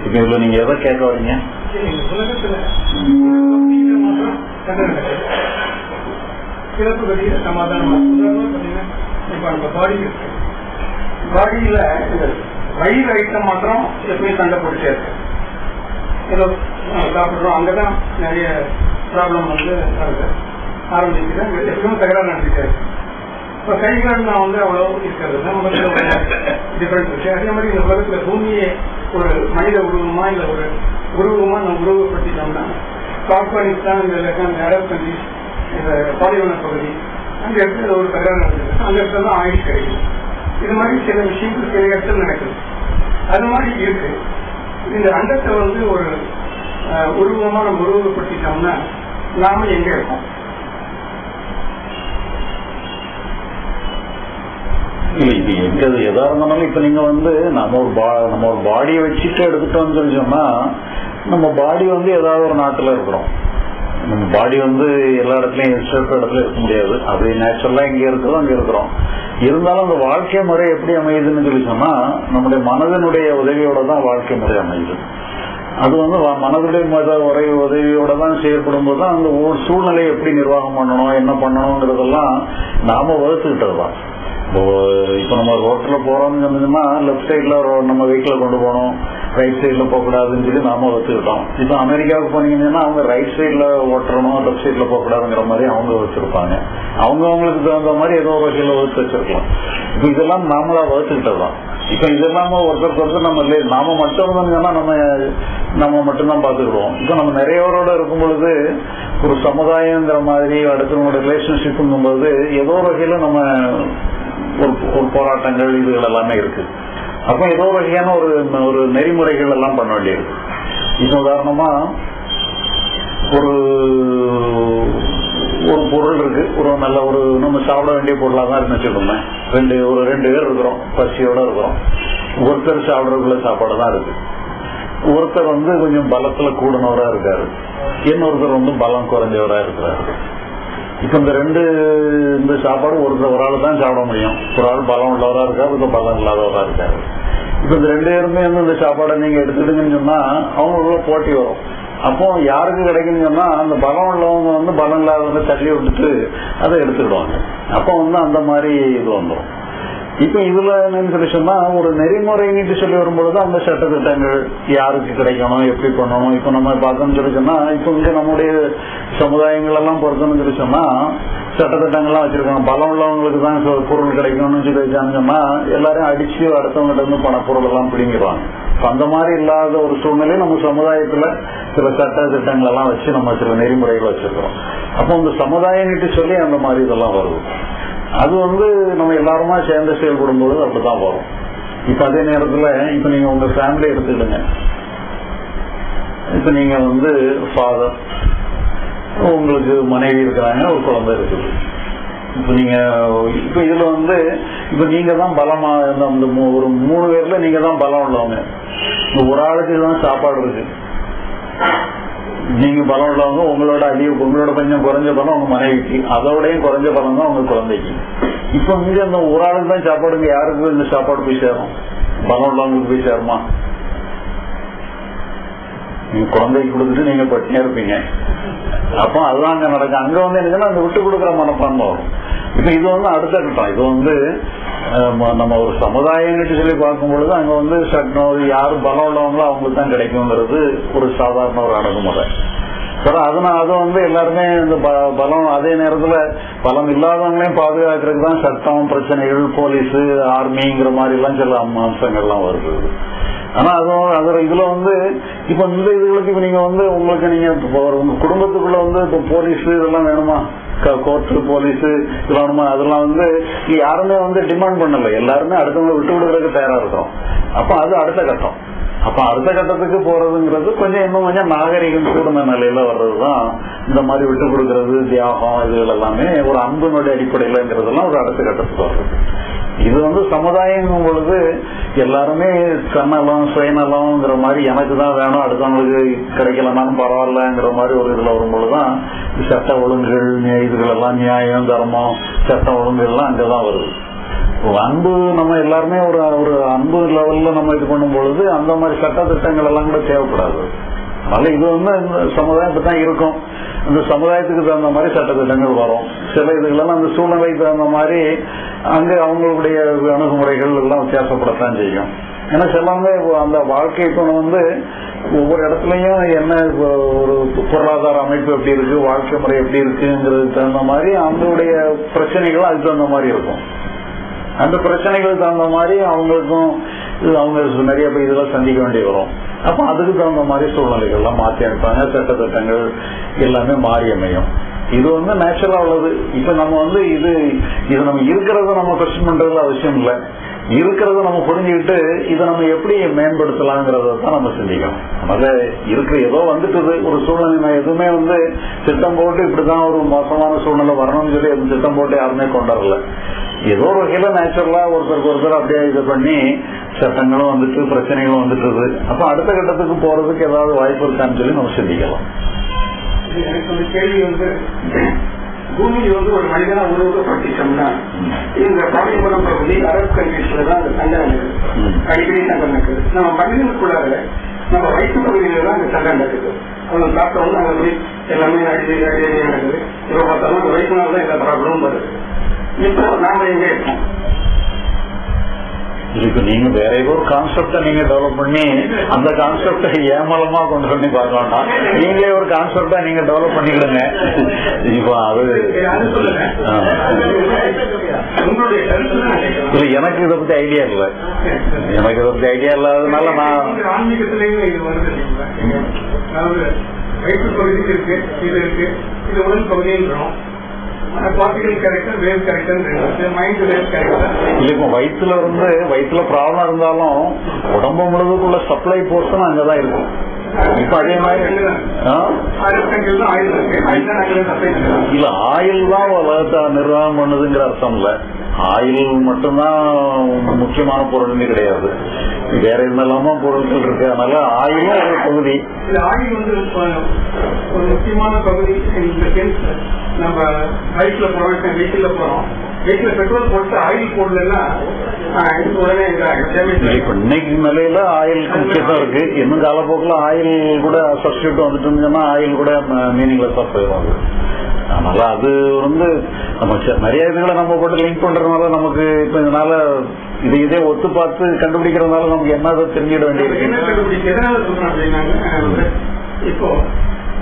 இப்ப இதுல நீங்க எதை கேட்க வரீங்க உலகத்துல மாத்திரம் சண்டை நடக்குது சிறப்பு கட்டியில சமாதானம் உதாரணமா பாத்தீங்கன்னா இப்ப நம்ம பாடி இருக்கு பாடியில இந்த வயிறு ஐட்டம் மாத்திரம் எப்பயும் சண்டை பிடிச்சே இருக்கு ஏதோ அஹ், சாப்பிடுறோம் அங்கதான் நிறைய ப்ராப்ளம் வந்து வருது ஆரம்பிக்குது எப்பவும் தகராறு நடந்துட்டே இருக்கு இப்ப கைகள் நான் வந்து அவ்வளவு இருக்கிறது நம்ம டிஃபரெண்ட் இருக்கு அதே மாதிரி இந்த உலகத்துல பூமியே ஒரு மனித உருவமா இல்ல ஒரு உருவமா நம்ம உருவப்படுத்திட்டோம்னா ஆப்கானிஸ்தான் இந்த இலக்கம் இந்த அரப் கண்ட்ரிஸ் இந்த பாலைவன பகுதி அந்த இடத்துல ஒரு கல்யாணம் நடந்தது அந்த இடத்துல தான் ஆயுஷ் கிடைக்கும் இது மாதிரி சில விஷயங்கள் சில இடத்துல நடக்குது. அது மாதிரி இருக்கு. இந்த அண்டத்தை வந்து ஒரு உருவமா நம்ம உருவப்படுத்திட்டோம்னா நாம எங்க இருக்கோம் இல்ல இது எங்க எதா இருந்தாலும் இப்ப நீங்க வந்து நம்ம ஒரு பா- நம்ம ஒரு பாடியை வச்சுட்டு எடுத்துட்டோம்னு சொல்லி சொன்னா நம்ம பாடி வந்து ஏதாவது ஒரு நாட்டுல இருக்கிறோம். நம்ம பாடி வந்து எல்லா இடத்துலயும் இருக்கிற இடத்துல இருக்க முடியாது. அது நேச்சுரலா இங்க இருக்கிறோம் அங்க இருக்கிறோம். இருந்தாலும் அந்த வாழ்க்கை முறை எப்படி அமையுதுன்னு சொல்லி சொன்னா நம்முடைய மனதினுடைய உதவியோட தான் வாழ்க்கை முறை அமையுது. அது வந்து மனதுடைய மத உரை உதவியோட தான் செயல்படும் போது அந்த ஊர் சூழ்நிலையை எப்படி நிர்வாகம் பண்ணணும் என்ன பண்ணணுங்கிறதெல்லாம் நாம வகுத்துக்கிட்டது தான் இப்போ இப்போ நம்ம ரோட்ல போறோம்னு சொன்னோம்னா லெஃப்ட் சைட்ல நம்ம வெஹிக்கிள் கொண்டு போகணும். ரைட் சைட்ல போகக்கூடாதுன்னு சொல்லி நாம வச்சுக்கிட்டோம் இப்போ அமெரிக்காவுக்கு போனீங்கன்னா அவங்க ரைட் சைட்ல ஓட்டணும் லெஃப்ட் சைட்ல போகக்கூடாதுங்கிற மாதிரி அவங்க வச்சிருப்பாங்க. அவங்க அவங்களுக்கு தகுந்த மாதிரி ஏதோ ஒரு வகையில வச்சு வச்சிருக்கலாம். இப்போ இதெல்லாம் நாமளா வச்சுக்கிட்டதான் இப்போ இப்ப இதெல்லாம ஒருத்தருக்கு ஒருத்தர் நம்ம இல்லை நாம மட்டும் இருந்தோம்னா நம்ம நம்ம மட்டும்தான் பாத்துக்கிடுவோம் இப்ப நம்ம நிறையவரோட இருக்கும் பொழுது ஒரு சமுதாயங்கிற மாதிரி அடுத்தவங்களோட ரிலேஷன்ஷிப்புங்கும் போது ஏதோ ஒரு வகையில நம்ம ஒரு ஒரு போராட்டங்கள் இதுகள் எல்லாமே இருக்கு. அப்ப ஏதோ வகையான ஒரு ஒரு நெறிமுறைகள் எல்லாம் பண்ண வேண்டியிருக்கு. இது உதாரணமா ஒரு ஒரு பொருள் இருக்கு. ஒரு நல்ல ஒரு நம்ம சாப்பிட வேண்டிய பொருளாக தான் இருக்குன்னு ரெண்டு ஒரு ரெண்டு பேர் இருக்கிறோம். பசியோட இருக்கிறோம். ஒருத்தர் சாப்பிடறதுக்குள்ள சாப்பாடு தான் இருக்கு. ஒருத்தர் வந்து கொஞ்சம் பலத்துல கூடனவரா இருக்காரு. இன்னொருத்தர் வந்து பலம் குறைஞ்சவரா இருக்கிறாரு. இப்ப இந்த ரெண்டு இந்த சாப்பாடு ஒரு ஒரு ஆள் தான் சாப்பிட முடியும். ஒரு ஆள் பலம் உள்ளவராக இருக்காரு இப்போ பலம் இல்லாதவராக இருக்காரு. இப்ப இந்த ரெண்டு பேருமே வந்து இந்த சாப்பாடை நீங்க எடுத்துக்கிட்டீங்கன்னு சொன்னா அவங்களுக்குள்ள போட்டி வரும். அப்போ யாருக்கு கிடைக்குன்னு சொன்னா அந்த பலம் உள்ளவங்க வந்து பலம் இல்லாதவங்க தள்ளி விட்டுட்டு அதை எடுத்துக்கிடுவாங்க. அப்போ வந்து அந்த மாதிரி இது வந்துடும் இப்ப இதுல என்னன்னு சொல்லி சொன்னா ஒரு நெறிமுறைன்னு சொல்லி வரும்பொழுது அந்த சட்டத்திட்டங்கள் யாருக்கு கிடைக்கணும் எப்படி பண்ணணும் இப்ப நம்ம பார்த்தோம்னு சொல்லி சொன்னா இப்ப இங்க நம்முடைய சமுதாயங்கள் எல்லாம் பொறுத்தோம்னு சொல்லி சொன்னா சட்டத்திட்டங்கள்லாம் வச்சிருக்காங்க. பலம் உள்ளவங்களுக்கு தான் பொருள் கிடைக்கணும்னு சொல்லி வச்சாங்கன்னு சொன்னா எல்லாரையும் அடிச்சு அடுத்தவங்கிட்ட இருந்து பணப்பொருள் எல்லாம் பிடிங்கிடுவாங்க. அந்த மாதிரி இல்லாத ஒரு சூழ்நிலை நம்ம சமுதாயத்துல சில சட்ட திட்டங்கள் எல்லாம் வச்சு நம்ம சில நெறிமுறைகள் வச்சிருக்கிறோம். அப்போ இந்த சமுதாயம் சொல்லி அந்த மாதிரி இதெல்லாம் வருது. அது வந்து நம்ம எல்லாருமா சேர்ந்து செயல்படும் போது அப்படித்தான் வரும். இப்ப அதே நேரத்துல இப்ப நீங்க உங்க ஃபேமிலி எடுத்துக்கிடுங்க. இப்ப நீங்க வந்து ஃபாதர் உங்களுக்கு மனைவி இருக்கிறாங்க ஒரு குழந்தை இருக்குது. இப்ப நீங்க இப்ப இதுல வந்து இப்ப நீங்க தான் பலமா இந்த அந்த மூ- ஒரு மூணு பேர்ல நீங்க தான் பலம் உள்ளவங்க. ஒரு ஆளுக்கு தான் சாப்பாடு இருக்கு. நீங்க பலம் உள்ளவங்க உங்களோட அழிவு உங்களோட கொஞ்சம் குறைஞ்ச பலம் உங்க மனைவிக்கு. அதோடயும் குறைஞ்ச பலம் தான் உங்க குழந்தைக்கு. இப்ப மீது அந்த ஒரு ஆளுக்கு தான் சாப்பாடுங்க யாருக்கு இந்த சாப்பாடு போய் சேரும்? பலம் உள்ளவங்களுக்கு போய் சேருமா? நீங்க குழந்தைக்கு கொடுத்துட்டு நீங்க பட்டினியா இருப்பீங்க. அப்போ அதுதான் அங்க நடக்கும் அங்க வந்து என்னன்னா அந்த விட்டு கொடுக்குற மனப்பான்மை வரும். இப்ப இது வந்து அடுத்த கட்டம். இது வந்து நம்ம ஒரு சமுதாயம்னு சொல்லி பார்க்கும் பொழுது அங்க வந்து சட்டம் யாரு பலம் உள்ளவங்களோ அவங்களுக்கு தான் கிடைக்குங்கிறது ஒரு சாதாரண ஒரு அணுகுமுறை. சரி அதனால அது வந்து எல்லாருமே இந்த ப- பலம் அதே நேரத்துல பலம் இல்லாதவங்களையும் பாதுகாக்கிறதுக்கு தான் சட்டம் பிரச்சனைகள் போலீஸ் ஆர்மிங்கிற மாதிரி எல்லாம் சில அம்சங்கள்லாம் வருது. ஆனா அது அதுல இதுல வந்து இப்ப இந்த இதுகளுக்கு இப்ப நீங்க வந்து உங்களுக்கு நீங்க உங்க குடும்பத்துக்குள்ள வந்து இப்ப போலீஸ் இதெல்லாம் வேணுமா? கோர்ட்டு போலீஸ் இதெல்லாம் அதெல்லாம் வந்து யாருமே வந்து டிமாண்ட் பண்ணல. எல்லாருமே அடுத்தவங்களை விட்டு விடுறதுக்கு தயாரா இருக்கிறோம் அப்ப அது அடுத்த கட்டம். அப்ப அடுத்த கட்டத்துக்கு போறதுங்கிறது கொஞ்சம் இன்னும் கொஞ்சம் நாகரிகம் கூடுன நிலையில வர்றதுதான் இந்த மாதிரி விட்டு கொடுக்கறது தியாகம் இதுகள் எல்லாமே ஒரு அன்பினுடைய அடிப்படையிலங்கிறதெல்லாம் ஒரு அடுத்த கட்டத்துக்கு வர்றது. இது வந்து சமுதாயம் பொழுது எல்லாருமே தன்னலம் சுயநலம்ங்கிற மாதிரி எனக்கு தான் வேணும் அடுத்தவங்களுக்கு கிடைக்கலனாலும் பரவாயில்லங்கிற மாதிரி ஒரு இதுல வரும்பொழுதுதான் சட்ட ஒழுங்குகள் இதுகள் எல்லாம் நியாயம் தர்மம் சட்ட ஒழுங்குகள்லாம் அங்கதான் வருது. அன்பு நம்ம எல்லாருமே ஒரு ஒரு அன்பு லெவல்ல நம்ம இது பண்ணும் பொழுது அந்த மாதிரி சட்ட திட்டங்கள் எல்லாம் கூட தேவைப்படாது. அதனால இது வந்து சமுதாயத்தை தான் இருக்கும். அந்த சமுதாயத்துக்கு தகுந்த மாதிரி சட்ட திட்டங்கள் வரும். சில இதுகளெல்லாம் அந்த சூழ்நிலைக்கு தகுந்த மாதிரி அங்கே அவங்களுடைய அணுகுமுறைகள் எல்லாம் வித்தியாசப்படத்தான் செய்யும். ஏன்னா சிலவங்க இப்போ அந்த வாழ்க்கை துணை வந்து ஒவ்வொரு இடத்துலயும் என்ன இப்போ ஒரு பொருளாதார அமைப்பு எப்படி இருக்கு வாழ்க்கை முறை எப்படி இருக்குங்கிறதுக்கு தகுந்த மாதிரி அவங்களுடைய பிரச்சனைகள் அதுக்கு தகுந்த மாதிரி இருக்கும். அந்த பிரச்சனைகளுக்கு தகுந்த மாதிரி அவங்களுக்கும் அவங்க நிறைய பேர் இதெல்லாம் சந்திக்க வேண்டி வரும். அப்ப அதுக்கு தகுந்த மாதிரி சூழ்நிலைகள்லாம் மாற்றி அமைப்பாங்க. சட்ட திட்டங்கள் எல்லாமே மாறி அமையும். இது வந்து நேச்சுரலா உள்ளது. இப்ப நம்ம வந்து இது இது நம்ம இருக்கிறத நம்ம கொஸ்டின் பண்றதுல அவசியம் இல்லை. இருக்கிறத நம்ம புரிஞ்சுக்கிட்டு இதை நம்ம எப்படி மேம்படுத்தலாங்கிறத தான் நம்ம சிந்திக்கணும். நமக்கு இருக்கிற ஏதோ வந்துட்டது ஒரு சூழ்நிலை நான் எதுவுமே வந்து திட்டம் போட்டு இப்படிதான் ஒரு மோசமான சூழ்நிலை வரணும்னு சொல்லி எதுவும் திட்டம் போட்டு யாருமே கொண்டாடல ஏதோ ஒரு வகையில நேச்சுரலா ஒருத்தருக்கு ஒருத்தர் அப்படியே இது பண்ணி சட்டங்களும் வந்துட்டு பிரச்சனைகளும் வந்துட்டுது. அப்ப அடுத்த கட்டத்துக்கு போறதுக்கு ஏதாவது வாய்ப்பு இருக்கான்னு சொல்லி நம்ம சிந்திக்கலாம். எனக்கு ஒரு கேள்வி வந்து பூமி வந்து ஒரு மனிதனா உருவகப்படுத்திட்டோம்னா இந்த பாலைவனம் பகுதி அரபு கண்ட்ரீஸ்ல தான் அந்த சண்டை நடக்குது. அடிக்கடி சண்டை நடக்குது. நம்ம மனிதனுக்குள்ளார நம்ம வயிற்று பகுதியில தான் அந்த சண்டை நடக்குது. அவங்க சாப்பிட்டவங்க அங்க போய் எல்லாமே அடிக்கடி அடிக்கடி நடக்குது. இப்ப பார்த்தாலும் அந்த வயிற்றுனால தான் எல்லா ப்ராப்ளமும் வருது. இப்போ நாம எங்க இருக்கோம்? இதுக்கு நீங்க வேற ஏதோ ஒரு கான்செப்ட நீங்க டெவலப் பண்ணி அந்த கான்செப்ட ஏமலமா கொண்டு பண்ணி பார்க்க வேண்டாம் நீங்களே ஒரு கான்செப்டா நீங்க டெவலப் பண்ணிக்கிடுங்க. இப்போ அது இல்ல எனக்கு இதை பத்தி ஐடியா இல்ல. எனக்கு இதை பத்தி ஐடியா இல்லாததுனால நான் வயிற்று இருக்கு இது இருக்கு இது உடல் பகுதின்றோம் இப்போ வயிற்றுல இருந்து வயிற்றுல ப்ராப்ளம் இருந்தாலும் உடம்பு முழுவதுக்குள்ள சப்ளை போர்ஷன் அங்கதான் இருக்கும். இப்ப அதே மாதிரி இல்ல ஆயில் தான் உலகத்தை நிர்வாகம் பண்ணுதுங்கிற அர்த்தம் இல்ல. ஆயில் மட்டும்தான் முக்கியமான பொருள்னு கிடையாது. வேற என்னெல்லாமோ பொருட்கள் இருக்கு. அதனால ஆயிலும் ஒரு பகுதி. ஆயில் வந்து ஒரு முக்கியமான பகுதி. நம்ம பைக்ல போறோம் வெஹிக்கிள்ல போறோம். பெட்ரோல் போட்டு ஆயில் இப்ப இன்னைக்கு நிலையில ஆயிலுக்கு முக்கியத்துவம் இருக்கு. இன்னும் காலப்போக்கில் ஆயில் கூட சப்ஸ்டியூட் வந்துட்டு இருந்துச்சுன்னா ஆயில் கூட மீனிங்லெஸ்ஸா போயிடும் அது அதனால அது வந்து நம்ம நிறைய இதுகளை நம்ம போட்டு லிங்க் பண்றதுனால நமக்கு இப்ப இதனால இது இதே ஒத்து பார்த்து கண்டுபிடிக்கிறதுனால நமக்கு என்ன அதை தெரிஞ்சிட வேண்டியிருக்கு? வந்து இப்போ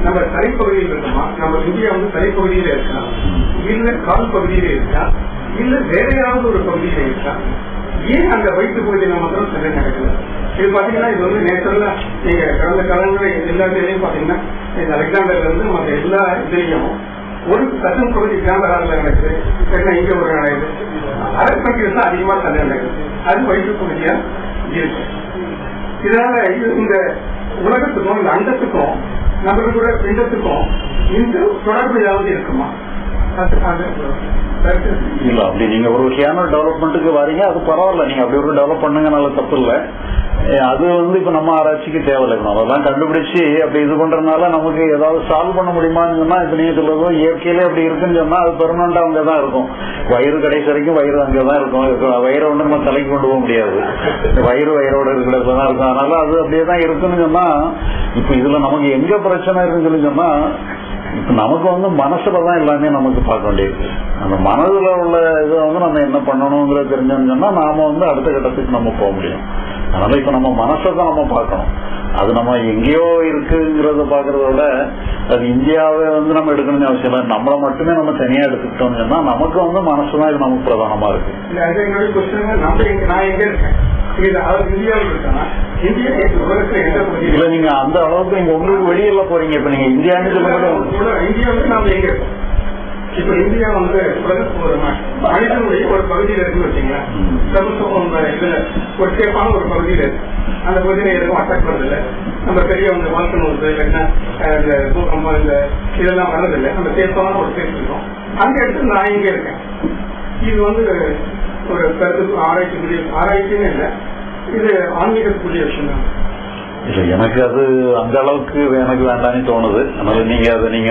நம்ம தலைப்பகுதியில் இருக்கோமா? நம்ம இந்தியா வந்து தலைப்பகுதியில இருக்கா? இல்ல கால் பகுதியில இருக்கா? இல்ல வேற ஏதாவது ஒரு பகுதியில இருக்கா? ஏன் அந்த வயிற்று பகுதியில மாத்திரம் சண்டை நடக்குது இது பாத்தீங்கன்னா இது வந்து நேச்சுரலா நீங்க கடந்த காலங்களில் எல்லா இதுலயும் பாத்தீங்கன்னா இந்த அலெக்சாண்டர்ல இருந்து மற்ற எல்லா இதுலயும் ஒரு சட்டம் பகுதி கேமராவில் நடக்குது என்ன இங்க ஒரு நடக்குது அரசு தான் அதிகமா சண்டை நடக்குது அது வயிற்று பகுதியா? இருக்கு. இதனால இது இந்த உலகத்துக்கும் இந்த அண்டத்துக்கும் நம்மளுடைய பிண்டத்துக்கும் இந்த தொடர்பு ஏதாவது இருக்குமா? இல்ல அப்படி நீங்க ஒரு வகையான டெவலப்மெண்ட்டுக்கு வரீங்க அது பரவாயில்ல. நீங்க அப்படி ஒரு டெவலப் பண்ணுங்கனால தப்பு இல்லை. அது வந்து இப்ப நம்ம ஆராய்ச்சிக்கு தேவையில்லை. நம்ம அதெல்லாம் கண்டுபிடிச்சு அப்படி இது பண்றதுனால நமக்கு ஏதாவது சால்வ் பண்ண முடியுமான்னு சொன்னா இப்ப நீங்க சொல்றதோ இயற்கையிலே அப்படி இருக்குன்னு சொன்னா அது பெர்மனண்டா அங்கதான் இருக்கும். வயிறு கடைசி வரைக்கும் வயிறு அங்கதான் இருக்கும். வயிறு வயிறை வந்து நம்ம தலைக்கு கொண்டு போக முடியாது. வயிறு வயிறோட இருக்கிறதான் இருக்கும். அதனால அது அப்படியே தான் இருக்குன்னு சொன்னா இப்ப இதுல நமக்கு எங்க பிரச்சனை இருக்குன்னு சொல்லி சொன்னா நமக்கு வந்து மனசுலதான் எல்லாமே நமக்கு பார்க்க வேண்டியிருக்கு. அந்த மனதுல உள்ள இதை வந்து நம்ம என்ன பண்ணணுங்கிறத தெரிஞ்சோம்னு சொன்னா நாம வந்து அடுத்த கட்டத்துக்கு நம்ம போக முடியும். அதனால இப்ப நம்ம மனசை தான் நம்ம பார்க்கணும். அது நம்ம எங்கேயோ இருக்குங்கிறத பாக்குறத விட அது இந்தியாவை வந்து நம்ம எடுக்கணும்னு அவசியம் இல்லை. நம்மளை மட்டுமே நம்ம தனியா எடுத்துக்கிட்டோம்னு சொன்னா நமக்கு வந்து மனசு தான் இது நமக்கு பிரதானமா இருக்கு. இல்ல, நீங்க அந்த அளவுக்கு நீங்க உங்களுக்கு வெளியில போறீங்க. இப்ப நீங்க இந்தியான்னு சொல்லும்போது இப்ப இந்தியா வந்து உலகத்துக்கு ஒரு மனிதனுடைய ஒரு பகுதியில இருக்குன்னு வச்சுங்களேன் ம். இதுல ஒரு சேஃபான ஒரு பகுதியில இருக்கு. அந்த பகுதியில எதுவும் அட்டாக் பண்றதில்ல நம்ம பெரிய வந்து வாழ்க்கை வந்து இல்லைன்னா இந்த பூகம்பம் இந்த இதெல்லாம் வர்றதில்லை. நம்ம சேஃபான ஒரு சேஃப் இருக்கும். அந்த இடத்துல நான் இங்க இருக்கேன். இது வந்து ஒரு கருத்து ஆராய்ச்சிக்குரிய ஆராய்ச்சின்னு இல்லை. இது ஆன்மீகத்துக்குரிய விஷயம் தான் இல்ல எனக்கு அது அந்த அளவுக்கு எனக்கு வேண்டாம்னு தோணுது. அதனால நீங்க அதை நீங்க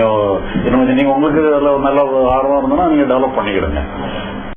இன்னும் நீங்க உங்களுக்கு அதுல நல்ல ஆர்வம் இருந்ததுன்னா நீங்க டெவலப் பண்ணிக்கிடுங்க.